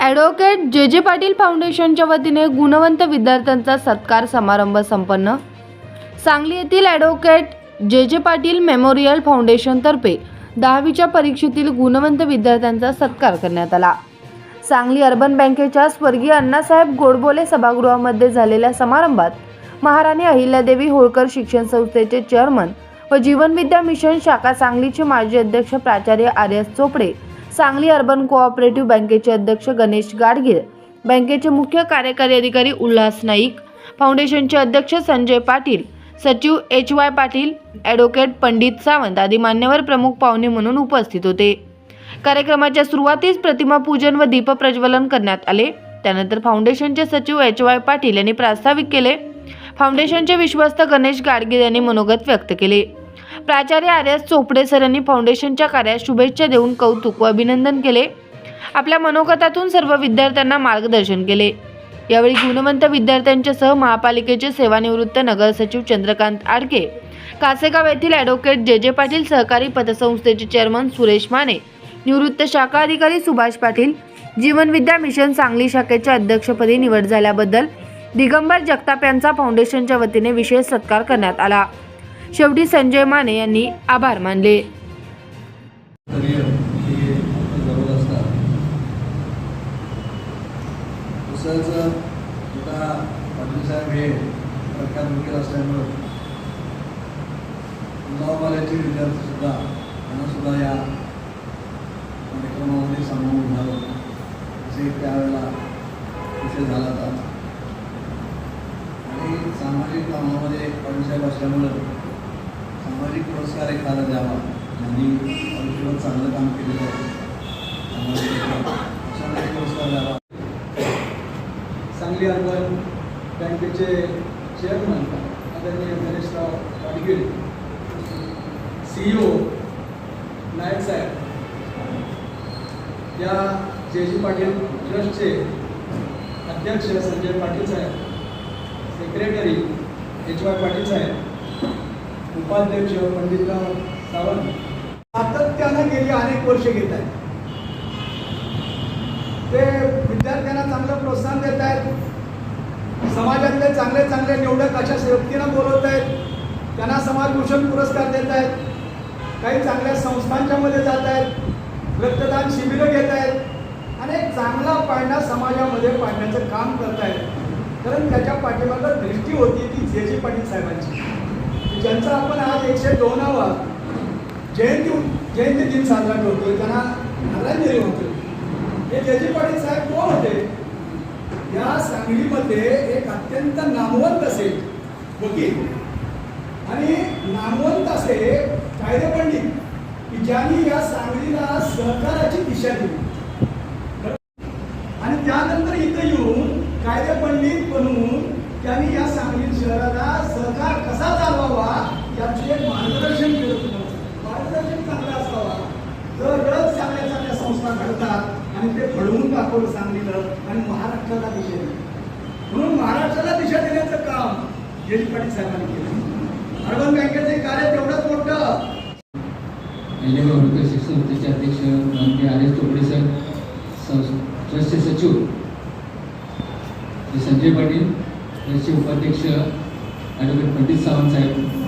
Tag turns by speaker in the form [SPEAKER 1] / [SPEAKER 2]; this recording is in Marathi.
[SPEAKER 1] ॲडव्होकेट जे जे पाटील फाउंडेशनच्या वतीने गुणवंत विद्यार्थ्यांचा सत्कार समारंभ संपन्न. सांगली येथील ॲडव्होकेट जे जे पाटील मेमोरियल फाउंडेशनतर्फे दहावीच्या परीक्षेतील गुणवंत विद्यार्थ्यांचा सत्कार करण्यात आला. सांगली अर्बन बँकेच्या स्वर्गीय अण्णासाहेब गोडबोले सभागृहामध्ये झालेल्या समारंभात महाराणी अहिल्यादेवी होळकर शिक्षण संस्थेचे चेअरमन व जीवनविद्या मिशन शाखा सांगलीचे माजी अध्यक्ष प्राचार्य R S Chopde Sangli urban cooperative बँकेचे अध्यक्ष गणेश गाडगीळ बँकेचे मुख्य कार्यकारी अधिकारी उल्हास नाईक फाउंडेशनचे अध्यक्ष संजय पाटील सचिव H Y Patil advocate Pandit Sawant आदी मान्यवर प्रमुख पाहुणे म्हणून उपस्थित होते. कार्यक्रमाच्या सुरुवातीस प्रतिमा पूजन व दीपप्रज्वलन करण्यात आले. त्यानंतर फाउंडेशनचे सचिव एच वाय पाटील यांनी प्रास्ताविक केले. फाउंडेशनचे विश्वस्त गणेश गाडगीळ यांनी मनोगत व्यक्त केले. प्राचार्य आर्यास चोपडे सरांनी फाउंडेशनच्या कार्यात शुभेच्छा देऊन कौतुक व अभिनंदन केले. आपल्या मनोगतातून सर्व विद्यार्थ्यांना मार्गदर्शन केले. यावेळी गुणवंत विद्यार्थ्यांच्यासह महापालिकेचे सेवानिवृत्त नगर सचिव चंद्रकांत आडके कासेगाव येथील ॲडव्होकेट जे जे पाटील सहकारी पतसंस्थेचे चेअरमन सुरेश माने निवृत्त शाखा अधिकारी सुभाष पाटील जीवनविद्या मिशन सांगली शाखेच्या अध्यक्षपदी निवड झाल्याबद्दल दिगंबर जगताप यांचा फाउंडेशनच्या वतीने विशेष सत्कार करण्यात आला. शेवटी संजय माने यांनी आभार मानले.
[SPEAKER 2] या कार्यक्रमामध्ये सामावून घ्यावं असे त्यावेळेला विषय झाला होता आणि सामाजिक कामामध्ये पाटील असल्यामुळं सामाजिक पुरस्कार एखादा द्यावा. आणि आयुष्यभर चांगलं काम केलेलं आहे. सामाजिक पुरस्कार द्यावा.
[SPEAKER 3] सांगली अर्बन बँकेचे चेअरमन आदरणीय गणेशराव गाडगीळ सीईओ नायक साहेब या जे जी पाटील ट्रस्टचे अध्यक्ष संजय पाटील साहेब सेक्रेटरी एच वाय पाटील साहेब उपाध्यक्ष पंडितराव सावंत. सातत्यानं गेली अनेक वर्ष घेत आहेत. ते विद्यार्थ्यांना चांगलं प्रोत्साहन देत आहेत. समाजातले चांगले चांगले निवडक अशा व्यक्तींना बोलवत आहेत. त्यांना समाजभूषण पुरस्कार देत आहेत. काही चांगल्या संस्थांच्या मध्ये जात आहेत. रक्तदान शिबिरं घेत आहेत. आणि चांगला पाळणा समाजामध्ये पाडण्याचं काम करत आहेत. कारण त्याच्या पाठीमागं दृष्टी होती ती जे जे पाटील साहेबांची. ज्यांचा आपण आज एकशे दोनावा जयंती जयंती दिन साजरा करतोय त्यांना आदरांजली होते. हे जयजी पाटील साहेब कोण होते? या सांगलीमध्ये एक अत्यंत नामवंत असे वकील. आणि नामवंत असे कायदेपंडित की ज्यांनी या सांगलीला सहकाराची दिशा दिली. आणि त्यानंतर इथं येऊन कायदेपंडित बनवून त्यांनी या सांगली शहराला सहकार कसा चालवावा याचे एक मार्गदर्शन केलं तुम्हाला मार्गदर्शन चांगलं असावा दररोज चांगल्या चांगल्या करतात आणि ते घडवून दाखवलं सांगलीलं आणि महाराष्ट्राला दिशा दिली. म्हणून महाराष्ट्राला दिशा देण्याचं काम जेडी पाटील साहेबांनी केलं. अर्बन बँकेचे कार्य तेवढंच मोठं.
[SPEAKER 4] अहिल्याबाई शिक्षण संस्थेचे अध्यक्ष माननीय आर एस चोपडे साहेब ट्रस्टचे सचिव संजय पाटील ट्रस्टचे उपाध्यक्ष ॲडव्होकेट पंडित सावंत साहेब